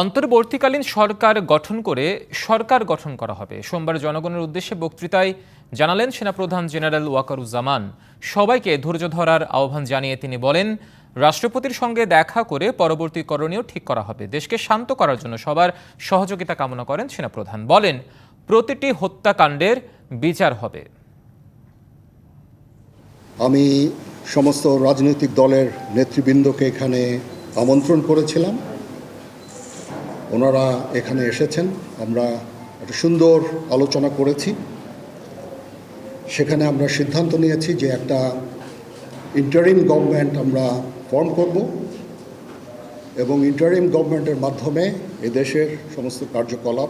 অন্তর্বর্তীকালীন সরকার গঠন করে সরকার গঠন করা হবে। সোমবার জনগণের উদ্দেশ্যে বক্তৃতায় জানালেন সেনাপ্রধান জেনারেল ওয়াকারুজ্জামান। সবাইকে ধৈর্য ধরার আহ্বান জানিয়ে তিনি বলেন, রাষ্ট্রপতির সঙ্গে দেখা করে পরবর্তী করণীয় ঠিক করা হবে। দেশকে শান্ত করার জন্য সবার সহযোগিতা কামনা করেন সেনাপ্রধান। বলেন, প্রতিটি হত্যাকাণ্ডের বিচার হবে। আমি সমস্ত রাজনৈতিক দলের নেতৃবৃন্দকে এখানে আমন্ত্রণ করেছিলাম। ওনারা এখানে এসেছেন। আমরা একটা সুন্দর আলোচনা করেছি। সেখানে আমরা সিদ্ধান্ত নিয়েছি যে একটা ইন্টারিম গভর্নমেন্ট আমরা ফর্ম করব এবং ইন্টারিম গভর্নমেন্টের মাধ্যমে এদেশের সমস্ত কার্যকলাপ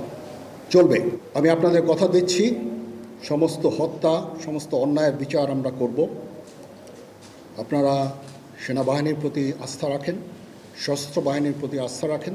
চলবে। আমি আপনাদের কথা দিচ্ছি, সমস্ত হত্যা, সমস্ত অন্যায়ের বিচার আমরা করব। আপনারা সেনাবাহিনীর প্রতি আস্থা রাখেন, সশস্ত্র বাহিনীর প্রতি আস্থা রাখেন।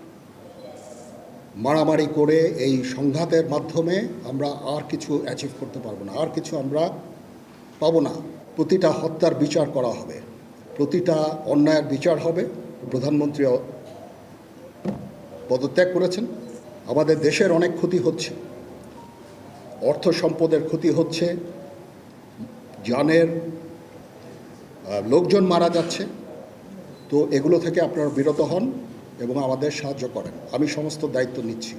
মারামারি করে এই সংঘাতের মাধ্যমে আমরা আর কিছু অ্যাচিভ করতে পারব না, আর কিছু আমরা পাবো না। প্রতিটা হত্যার বিচার করা হবে, প্রতিটা অন্যায়ের বিচার হবে। প্রধানমন্ত্রী পদত্যাগ করেছেন। আমাদের দেশের অনেক ক্ষতি হচ্ছে, অর্থ সম্পদের ক্ষতি হচ্ছে জানের লোকজন মারা যাচ্ছে। তো এগুলো থেকে আপনারা বিরত হন। এবং আমাদের সাহায্য করেন। আমি সমস্ত দায়িত্ব নিচ্ছি।